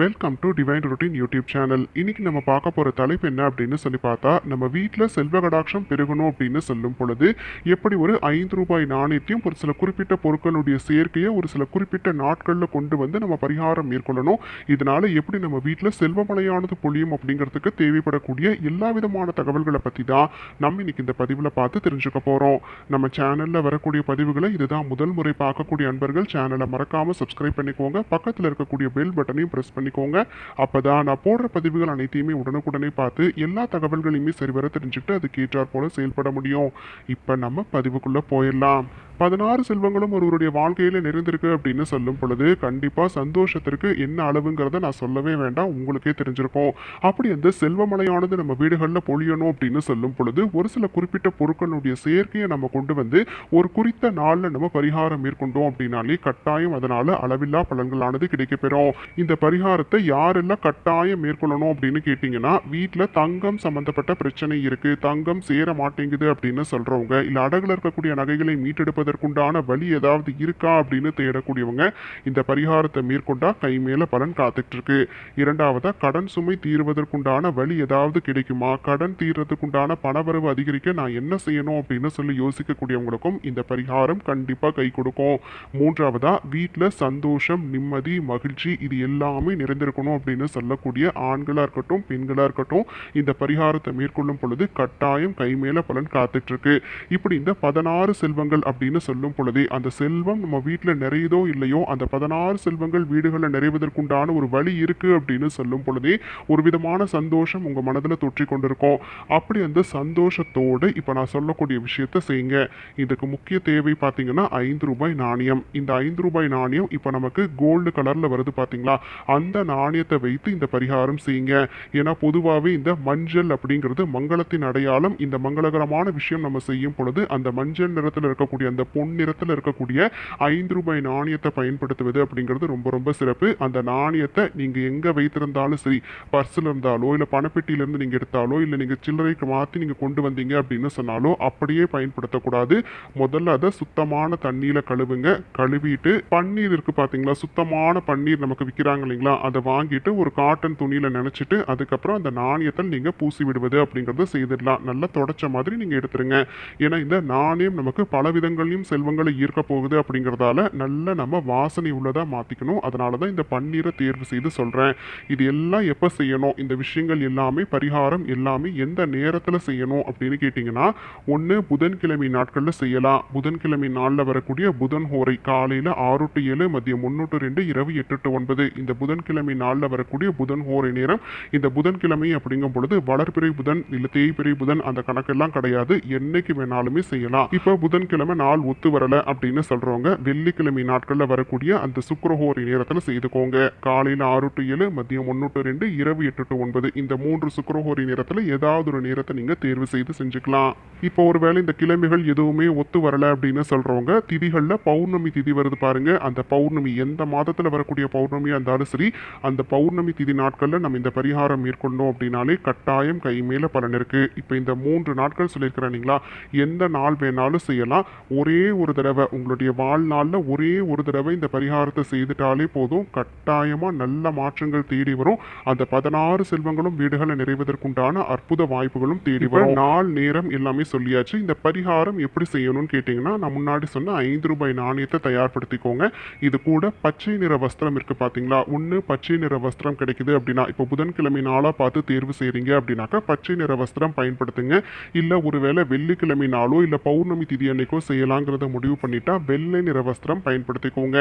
Welcome to divine routine YouTube channel இன்னைக்கு நம்ம பார்க்க போற தலைப்பு என்ன அப்படின்னு சொல்லி பார்த்தா நம்ம வீட்டில் செல்வ கடாட்சம் பெருகணும் அப்படின்னு சொல்லும் பொழுது எப்படி ஒரு ஐந்து ரூபாய் நாணயத்தையும் ஒரு சில குறிப்பிட்ட பொருட்களுடைய சேர்க்கையை ஒரு சில குறிப்பிட்ட நாட்களில் கொண்டு வந்து நம்ம பரிகாரம் மேற்கொள்ளணும். இதனால எப்படி நம்ம வீட்டில் செல்வமழையானது பொழியும் அப்படிங்கிறதுக்கு தேவைப்படக்கூடிய எல்லா விதமான தகவல்களை பற்றி தான் நம்ம இன்னைக்கு இந்த பதிவில் பார்த்து தெரிஞ்சுக்க போகிறோம் நம்ம சேனலில் வரக்கூடிய பதிவுகளை இதுதான் முதல் முறை பார்க்கக்கூடிய அன்பர்கள் சேனலை மறக்காமல் சப்ஸ்கிரைப் பண்ணிக்கோங்க. பக்கத்தில் இருக்கக்கூடிய பெல் பட்டனையும் ப்ரெஸ் பண்ணிக்கோங்க. அப்போ தான் நான் போடுற பதிவுகள் அனைத்தையுமே உடனுக்குடனே பார்த்து எல்லா தகவல்களையுமே சரிவர தெரிஞ்சுக்கிட்டு அதுக்கு ஏற்றாற் போல செயல்பட முடியும். இப்போ நம்ம பதிவுக்குள்ளே போயிடலாம். பதினாறு செல்வங்களும் ஒருவருடைய வாழ்க்கையில நிறைந்திருக்கு அப்படின்னு சொல்லும் பொழுது கண்டிப்பா சந்தோஷத்திற்கு என்ன அளவுங்கிறத நான் சொல்லவே வேண்டாம். உங்களுக்கே தெரிஞ்சிருக்கும். அப்படி அந்த செல்வமலையானது நம்ம வீடுகளில் பொழியணும் அப்படின்னு சொல்லும் பொழுது ஒரு சில குறிப்பிட்ட பொருட்களுடைய சேர்க்கையை நம்ம கொண்டு வந்து ஒரு குறித்த நாளில் நம்ம பரிகாரம் மேற்கொண்டோம் அப்படின்னாலே கட்டாயம் அதனால் அளவில்லா பலன்களானது கிடைக்கப்பெறும். இந்த பரிகாரம் பரிகாரத்தை யாரெல்லாம் கட்டாயம் மேற்கொள்ளணும் அப்படின்னு கேட்டிங்கன்னா வீட்டில் தங்கம் சம்மந்தப்பட்ட பிரச்சனை இருக்கு தங்கம் சேர மாட்டேங்குது அப்படின்னு சொல்றவங்க இல்லை அடகுல இருக்கக்கூடிய நகைகளை மீட்டெடுப்பதற்குண்டான வழி ஏதாவது இருக்கா அப்படின்னு தேடக்கூடியவங்க இந்த பரிகாரத்தை மேற்கொண்டால் கை மேலே பலன் காத்துட்ருக்கு இரண்டாவதாக கடன் சுமை தீர்வதற்குண்டான வழி ஏதாவது கிடைக்குமா? கடன் தீர்றதுக்குண்டான பணவரவு அதிகரிக்க நான் என்ன செய்யணும் அப்படின்னு சொல்லி யோசிக்கக்கூடியவங்களுக்கும் இந்த பரிகாரம் கண்டிப்பாக கை கொடுக்கும். மூன்றாவதாக வீட்டில் சந்தோஷம் நிம்மதி மகிழ்ச்சி இது எல்லாமே நிறைந்திருக்கணும் அப்படின்னு சொல்லக்கூடிய ஆண்களாக இருக்கட்டும் பெண்களாக இருக்கட்டும் இந்த பரிகாரத்தை மேற்கொள்ளும் பொழுது கட்டாயம் கைமேல பலன் காத்துட்டு இருக்கு இப்படி இந்த பதினாறு செல்வங்கள் அப்படின்னு சொல்லும் பொழுதே அந்த செல்வம் நம்ம வீட்டில் நிறையுதோ இல்லையோ அந்த பதினாறு செல்வங்கள் வீடுகளில் நிறைவதற்குண்டான ஒரு வழி இருக்கு அப்படின்னு சொல்லும் பொழுதே ஒரு விதமான சந்தோஷம் உங்க மனதில் தொற்றி கொண்டிருக்கும். அப்படி அந்த சந்தோஷத்தோடு இப்போ நான் சொல்லக்கூடிய விஷயத்த செய்யுங்க. இதுக்கு முக்கிய தேவை பார்த்தீங்கன்னா ஐந்து ரூபாய் நாணயம். இந்த ஐந்து ரூபாய் நாணயம் இப்போ நமக்கு கோல்டு கலரில் வருது பார்த்தீங்களா அந்த நாணயத்தை வைத்து இந்த பரிகாரம் செய்யுங்க. ஏன்னா பொதுவாகவே இந்த மஞ்சள் அப்படிங்கிறது மங்களத்தின் அடையாளம். இந்த மங்களகரமான விஷயம் நம்ம செய்யும் பொழுது அந்த மஞ்சள் நிறத்தில் இருக்கக்கூடிய அந்த பொன் நிறத்தில் இருக்கக்கூடிய ஐந்து ரூபாய் நாணயத்தை பயன்படுத்துவது அப்படிங்கிறது ரொம்ப ரொம்ப சிறப்பு. அந்த நாணயத்தை நீங்கள் எங்கே வைத்திருந்தாலும் சரி பர்ஸில் இருந்தாலோ இல்லை பணப்பெட்டியிலேருந்து நீங்கள் எடுத்தாலோ இல்லை நீங்கள் சில்லறைக்கு மாற்றி நீங்கள் கொண்டு வந்தீங்க அப்படின்னு சொன்னாலோ அப்படியே பயன்படுத்தக்கூடாது. முதல்ல அதை சுத்தமான தண்ணியில் கழுவுங்க. கழுவிட்டு பன்னீர் இருக்குது பார்த்தீங்களா சுத்தமான பன்னீர் நமக்கு விற்கிறாங்க இல்லைங்களா? அதை வாங்கிட்டு ஒரு காட்டன் துணியில் நினச்சிட்டு அதுக்கப்புறம் அந்த நாணயத்தை நீங்கள் பூசி விடுவது அப்படிங்கிறத செய்திடலாம். நல்லா தொடச்ச மாதிரி நீங்கள் எடுத்துருங்க. ஏன்னா இந்த நாணயம் நமக்கு பல விதங்களையும் செல்வங்களை ஈர்க்க போகுது அப்படிங்கிறதால நல்ல நம்ம வாசனை உள்ளதாக மாற்றிக்கணும் அதனால தான் இந்த பன்னீரை தேர்வு செய்து சொல்கிறேன் இது எல்லாம் எப்போ செய்யணும்? இந்த விஷயங்கள் எல்லாமே பரிகாரம் எல்லாமே எந்த நேரத்தில் செய்யணும் அப்படின்னு கேட்டிங்கன்னா ஒன்று புதன்கிழமை நாட்களில் செய்யலாம். புதன்கிழமை நாளில் வரக்கூடிய புதன் ஹோரை காலையில் ஆறு டு ஏழு மதியம் ஒன்று டு ரெண்டு இரவு எட்டு டு ஒன்பது. இந்த புதன் புதன்கிழமை நாளில் வரக்கூடிய புதன் ஹோரை நேரம். இந்த புதன்கிழமை அப்படிங்கும் பொழுது வளர்பிறை புதன் இல்லை தேய்பிறை புதன் அந்த கணக்கெல்லாம் கிடையாது. என்னைக்கு வேணாலுமே செய்யலாம். இப்போ புதன்கிழமை நாள் ஒத்து வரல அப்படின்னு சொல்றவங்க வெள்ளிக்கிழமை நாட்களில் வரக்கூடிய அந்த சுக்கரஹோரி நேரத்தில் செய்துக்கோங்க. காலையில் ஆறு டு ஏழு மதியம் ஒன்று டு ரெண்டு இரவு எட்டு டு ஒன்பது. இந்த மூன்று சுக்கரஹோரி நேரத்தில் ஏதாவது ஒரு நேரத்தை நீங்கள் தேர்வு செய்து செஞ்சுக்கலாம். இப்போ ஒருவேளை இந்த கிழமைகள் எதுவுமே ஒத்து வரல அப்படின்னு சொல்றவங்க திதிகளில் பௌர்ணமி திதி வருது பாருங்க. அந்த பௌர்ணமி எந்த மாதத்தில் வரக்கூடிய பௌர்ணமியாக இருந்தாலும் சரி அந்த பௌர்ணமி திதி நாட்களில் நம்ம இந்த பரிகாரம் மேற்கொண்டோம் அப்படின்னாலே கட்டாயம் கை மேல பலன் இருக்கு. இப்போ இந்த மூன்று நாட்கள் சொல்லியிருக்கிறேன் இல்லைங்களா? எந்த நாள் வேணாலும் செய்யலாம். ஒரே ஒரு தடவை உங்களுடைய வாழ்நாளில் ஒரே ஒரு தடவை இந்த பரிகாரத்தை செய்துட்டாலே போதும். கட்டாயமாக நல்ல மாற்றங்கள் தேடி வரும். அந்த பதினாறு செல்வங்களும் வீடுகளை நிறைவதற்குண்டான அற்புத வாய்ப்புகளும் தேடி வரும். நாள் நேரம் எல்லாமே சொல்லியாச்சு. இந்த பரிகாரம் எப்படி செய்யணும்னு கேட்டிங்கன்னா நான் முன்னாடி சொன்ன ஐந்து ரூபாய் நாணயத்தை தயார்படுத்திக்கோங்க. இது கூட பச்சை நிற வஸ்திரம் இருக்கு பார்த்தீங்களா ஒன்று பச்சை நிற வஸ்திரம் கிடைக்குது அப்படின்னா இப்போ புதன்கிழமை நாளாக பார்த்து தேர்வு செய்கிறீங்க அப்படின்னாக்கா பச்சை நிற வஸ்திரம் பயன்படுத்துங்க. இல்லை ஒருவேளை வெள்ளிக்கிழமை நாளோ இல்லை பௌர்ணமி திதி அன்னைக்கோ செய்யலாங்கிறத முடிவு பண்ணிட்டா வெள்ளை நிற வஸ்திரம் பயன்படுத்திக்கோங்க.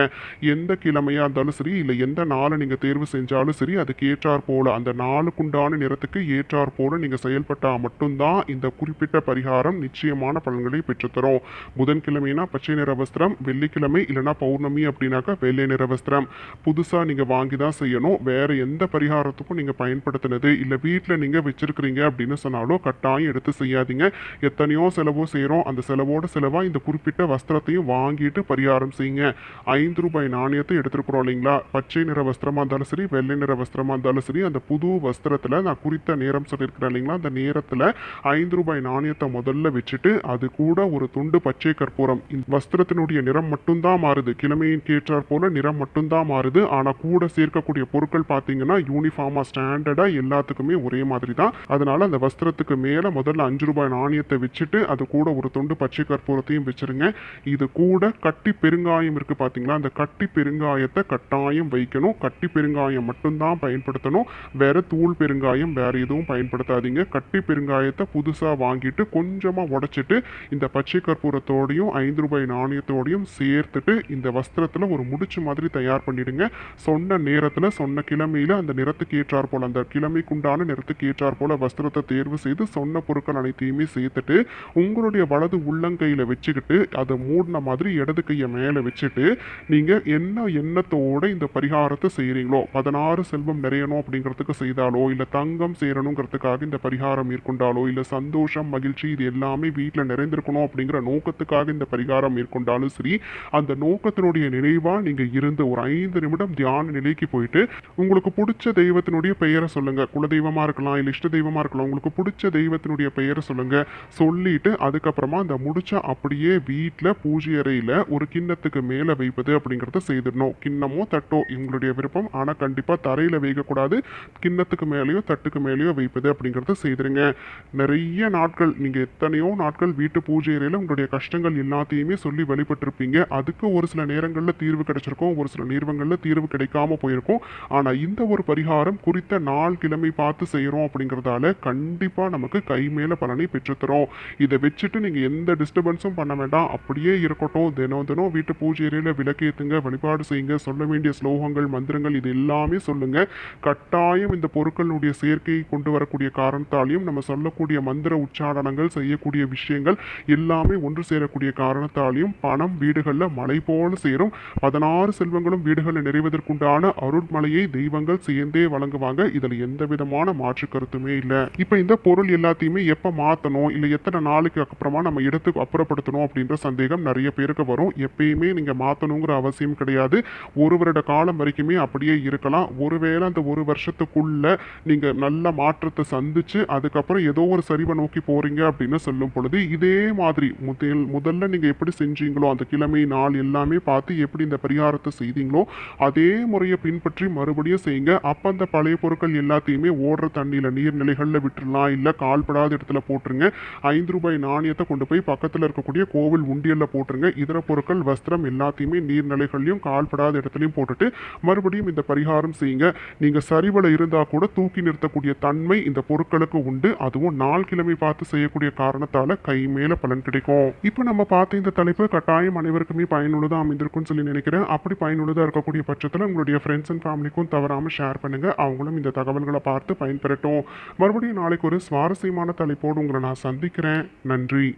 எந்த கிழமையாக இருந்தாலும் சரி இல்லை எந்த நாளை நீங்கள் தேர்வு செஞ்சாலும் சரி அதுக்கு ஏற்றார் போல அந்த நாளுக்குண்டான நிறத்துக்கு ஏற்றார் போல நீங்கள் செயல்பட்டால் மட்டும்தான் இந்த குறிப்பிட்ட பரிகாரம் நிச்சயமான பலன்களை பெற்றுத்தரும். புதன்கிழமைனா பச்சை நிற வஸ்திரம் வெள்ளிக்கிழமை இல்லைனா பௌர்ணமி அப்படின்னாக்கா வெள்ளை நிற வஸ்திரம். புதுசாக நீங்கள் வாங்கி தான் செய்யணும். வேற எந்த பரிகாரத்துக்கும் நீங்கள் பயன்படுத்தினது இல்லை வீட்டில் நீங்கள் வச்சிருக்கிறீங்க அப்படின்னு சொன்னாலும் கட்டாயம் எடுத்து செய்யாதீங்க. எத்தனையோ செலவோ செய்கிறோம் அந்த செலவோட செலவாக இந்த குறிப்பிட்ட வஸ்திரத்தையும் வாங்கிட்டு பரிகாரம் செய்யுங்க. ஐந்து ரூபாய் நாணயத்தை எடுத்துருக்குறோம் இல்லைங்களா? பச்சை நிற வஸ்திரமா இருந்தாலும் சரி வெள்ளை நிற வஸ்திரமா இருந்தாலும் சரி அந்த புது வஸ்திரத்துல நான் குறித்த நேரம் சொல்லியிருக்கிறேன் இல்லைங்களா? அந்த நேரத்துல ஐந்து ரூபாய் நாணயத்தை முதல்ல வச்சுட்டு அது கூட ஒரு துண்டு பச்சை கற்பூரம். இந்த வஸ்திரத்தினுடைய நிறம் மட்டும்தான் மாறுது. கிழமையின் கேற்றார் போல நிறம் மட்டும்தான் மாறுது. ஆனா கூட சேர்க்க பண்ணக்கூடிய பொருட்கள் பார்த்தீங்கன்னா யூனிஃபார்மா ஸ்டாண்டர்டாக எல்லாத்துக்குமே ஒரே மாதிரி தான் அதனால் அந்த வஸ்திரத்துக்கு மேலே முதல்ல அஞ்சு ரூபாய் நாணயத்தை வச்சுட்டு அது கூட ஒரு துண்டு பச்சை கற்பூரத்தையும் வச்சுருங்க. இது கூட கட்டி பெருங்காயம் இருக்குது பார்த்தீங்களா அந்த கட்டி பெருங்காயத்தை கட்டாயம் வைக்கணும். கட்டி பெருங்காயம் மட்டும்தான் பயன்படுத்தணும். வேறு தூள் பெருங்காயம் வேறு எதுவும் பயன்படுத்தாதீங்க. கட்டி பெருங்காயத்தை புதுசாக வாங்கிட்டு கொஞ்சமாக உடச்சிட்டு இந்த பச்சை கற்பூரத்தோடையும் ஐந்து ரூபாய் நாணயத்தோடையும் சேர்த்துட்டு இந்த வஸ்திரத்தில் ஒரு முடிச்சு மாதிரி தயார் பண்ணிடுங்க. சொன்ன நேரத்துல சொன்ன கிழமையில அந்த நிறத்துக்கு ஏற்றார் போல அந்த கிழமைக்குண்டான நிறத்துக்கு ஏற்றார் போல வஸ்திரத்தை தேர்வு செய்து சொன்ன பொருட்கள் அனைத்தையுமே சேர்த்துட்டு உங்களுடைய வலது உள்ளங்கையில வச்சுக்கிட்டு அதை மூடின மாதிரி இடது கையை மேலே வச்சுட்டு நீங்க என்ன எண்ணத்தோட இந்த பரிகாரத்தை செய்கிறீங்களோ பதினாறு செல்வம் நிறையணும் அப்படிங்கிறதுக்கு செய்தாலோ இல்ல தங்கம் சேரணுங்கிறதுக்காக இந்த பரிகாரம் மேற்கொண்டாலோ இல்ல சந்தோஷம் மகிழ்ச்சி இது எல்லாமே வீட்டில் நிறைந்திருக்கணும் அப்படிங்கிற நோக்கத்துக்காக இந்த பரிகாரம் மேற்கொண்டாலும் சரி அந்த நோக்கத்தினுடைய நினைவா நீங்க இருந்து ஒரு ஐந்து நிமிடம் தியான நிலைக்கு போயிட்டு உங்களுக்கு பிடிச்ச தெய்வத்தினுடைய பெயரை சொல்லுங்க. குலதெய்வமா இருக்கலாம் இல்ல இஷ்ட தெய்வமா இருக்கலாம் உங்களுக்கு பிடிச்ச தெய்வத்தினுடைய பெயரை சொல்லுங்க. சொல்லிட்டு அதுக்கப்புறமா அந்த முடிச்ச அப்படியே வீட்டில் பூஜை அறையில ஒரு கிண்ணத்துக்கு மேல வைப்பது அப்படிங்கறத செய்திடணும். கிண்ணமோ தட்டோ உங்களுடைய விருப்பம். ஆனா கண்டிப்பா தரையில வைக்கக்கூடாது. கிண்ணத்துக்கு மேலேயோ தட்டுக்கு மேலேயோ வைப்பது அப்படிங்கறத செய்திருங்க நிறைய நாட்கள் நீங்க எத்தனையோ நாட்கள் வீட்டு பூஜை அறையில உங்களுடைய கஷ்டங்கள் எல்லாத்தையுமே சொல்லி வழிபட்டிருப்பீங்க. அதுக்கு ஒரு சில நேரங்கள்ல தீர்வு கிடைச்சிருக்கும் ஒரு சில நேரங்களில் தீர்வு கிடைக்காம போயிருக்கும். ஆனால் இந்த ஒரு பரிகாரம் குறித்த நாள் கிழமை பார்த்து செய்கிறோம் அப்படிங்கிறதால கண்டிப்பாக நமக்கு கை மேலே பலனை பெற்றுத்தரும். இதை வச்சுட்டு நீங்கள் எந்த டிஸ்டர்பன்ஸும் பண்ண வேண்டாம். அப்படியே இருக்கட்டும். தினம் தினம் வீட்டு பூஜை அறையில் விளக்கேத்துங்க வழிபாடு செய்யுங்க சொல்ல வேண்டிய ஸ்லோகங்கள் மந்திரங்கள் இது எல்லாமே சொல்லுங்க. கட்டாயம் இந்த பொருட்களுடைய சேர்க்கையை கொண்டு வரக்கூடிய காரணத்தாலையும் நம்ம சொல்லக்கூடிய மந்திர உச்சாரணங்கள் செய்யக்கூடிய விஷயங்கள் எல்லாமே ஒன்று சேரக்கூடிய காரணத்தாலையும் பணம் வீடுகளில் மலை போல சேரும். பதினாறு செல்வங்களும் வீடுகளில் நிறைவதற்குண்டான அருட்மலையை தெய்வங்கள் சேர்ந்தே வழங்குவாங்க. இதுல எந்த விதமான மாற்று கருத்துமே இல்லை. இப்போ இந்த பொருள் எல்லாத்தையுமே எப்போ மாற்றணும்? இல்லை எத்தனை நாளுக்கு அப்புறமா நம்ம இடத்துக்கு அப்புறப்படுத்தணும்? அப்படின்ற சந்தேகம் நிறைய பேருக்கு வரும். எப்பயுமே நீங்க மாற்றணுங்கிற அவசியம் கிடையாது. ஒரு வருட காலம் வரைக்குமே அப்படியே இருக்கலாம். ஒருவேளை அந்த ஒரு வருஷத்துக்குள்ள நீங்க நல்ல மாற்றத்தை சந்திச்சு அதுக்கப்புறம் ஏதோ ஒரு சரிவை நோக்கி போறீங்க அப்படின்னு சொல்லும் பொழுது இதே மாதிரி முதல் முதல்ல நீங்க எப்படி செஞ்சீங்களோ அந்த கிழமை நாள் எல்லாமே பார்த்து எப்படி இந்த பரிகாரத்தை செய்தீங்களோ அதே முறையை பின்பற்றி மறுபடியும் செய்யுங்க. அப்போ அந்த பழைய பொருட்கள் எல்லாத்தையுமே ஓடுற தண்ணியில் நீர்நிலைகளில் விட்டுறலாம். இல்லை கால்படாத இடத்துல போட்டுருங்க. ஐந்து ரூபாய் நாணயத்தை கொண்டு போய் பக்கத்தில் இருக்கக்கூடிய கோவில் உண்டியலில் போட்டுருங்க. இதர பொருட்கள் வஸ்திரம் எல்லாத்தையுமே நீர்நிலைகள்லையும் கால்படாத இடத்துலையும் போட்டுட்டு மறுபடியும் இந்த பரிகாரம் செய்யுங்க. நீங்கள் சரிவில் இருந்தால் கூட தூக்கி நிறுத்தக்கூடிய தன்மை இந்த பொருட்களுக்கு உண்டு. அதுவும் நாள் கிழமை பார்த்து செய்யக்கூடிய காரணத்தால் கை மேலே பலன் கிடைக்கும். இப்போ நம்ம பார்த்த இந்த தலைப்பு கட்டாயம் அனைவருக்குமே பயனுள்ளதாக அமைந்திருக்கும்னு சொல்லி நினைக்கிறேன். அப்படி பயனுள்ளதாக இருக்கக்கூடிய பட்சத்தில் உங்களுடைய ஃப்ரெண்ட்ஸ் அண்ட் ஃபேமிலிக்கும் தவறாம ஷேர் பண்ணுங்க. அவங்களும் இந்த தகவல்களை பார்த்து பயன்பெறட்டும். மறுபடியும் நாளைக்கு ஒரு சுவாரஸ்யமான தலைப்போடு உங்களை நான் சந்திக்கிறேன். நன்றி.